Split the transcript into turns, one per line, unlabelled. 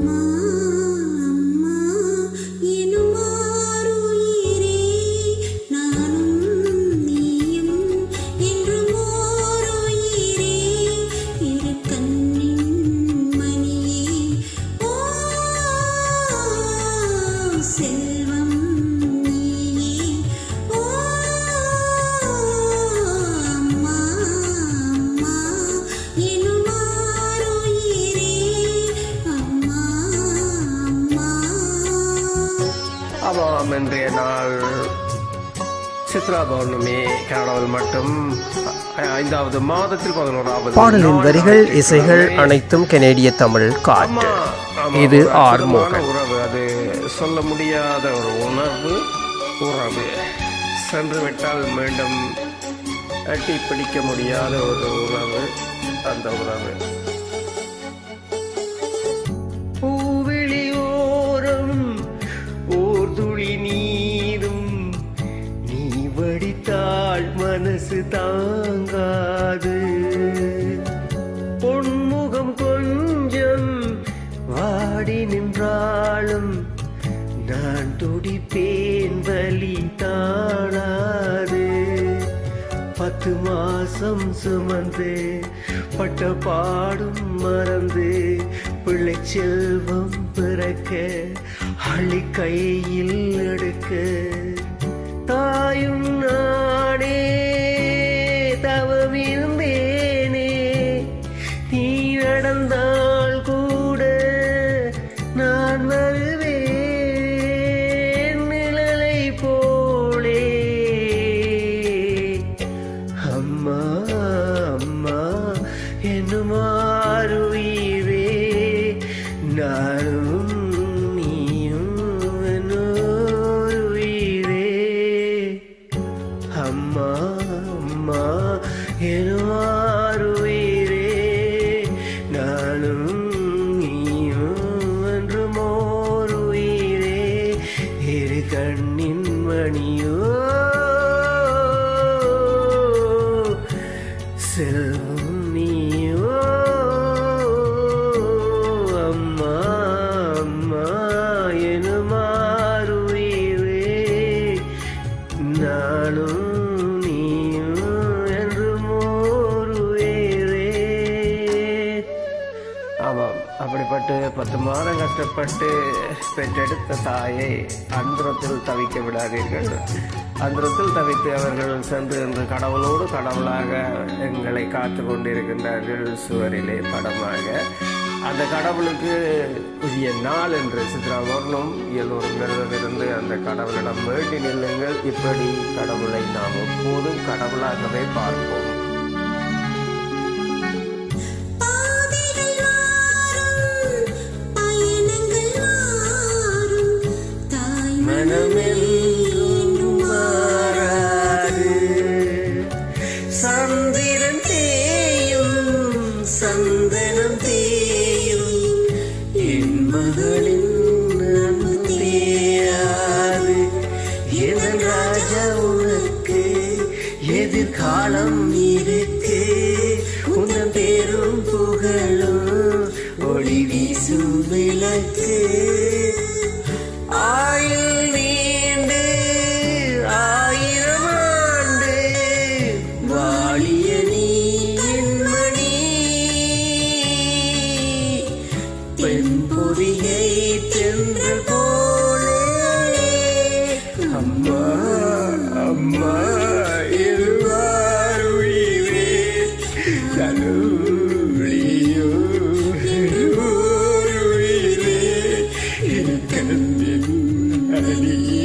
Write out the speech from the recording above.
Mama.
ஆமாம் இன்றைய நாள் சித்ரா பௌர்ணமி கனடாவில் மட்டும் ஐந்தாவது மாதத்தில் பதினோராவது
பாடலின் வரிகள் இசைகள் அனைத்தும் கனேடிய தமிழ் காற்று. இது ஆர்
உறவு. அது சொல்ல முடியாத ஒரு உணர்வு உறவு. சென்று விட்டால் மீண்டும் எட்டி பிடிக்க முடியாத ஒரு உறவு. அந்த உறவு. வடித்தாள் மனசு தாங்காது. பொன்முகம் கொஞ்சம் வாடி நின்றாலும் நான் துடிப்பேன் வலி தாழாது பத்து மாசம் சுமந்து பட்ட பாடும் மறந்து பிள்ளை செல்வம் பிறக்க அள்ளி கையில் எடுக்க கண்ணின் செல் பத்து மாதம் கஷ்டப்பட்டு பெற்றெடுத்த தாயை அந்தரத்தில் தவிக்க விடாதீர்கள். அந்தரத்தில் தவித்து அவர்கள் சென்று இன்று கடவுளோடு கடவுளாக எங்களை காத்து கொண்டிருக்கின்றார்கள் சுவரிலே படமாக. அந்த கடவுளுக்கு உரிய நாள் என்று சித்ரா வர்ணம் எல்லோரும் விரதமிருந்து அந்த கடவுளிடம் வேண்டி நில்லுங்கள். இப்படி கடவுளை நாம் எப்போதும் கடவுளாகவே பார்ப்போம். பேரும் ஒளி வீசும் விளக்கு. ஆயுள் நீண்டு ஆயிரம் ஆண்டு வாழிய நீ என்மணி பெண் பொறியை தென்று 为你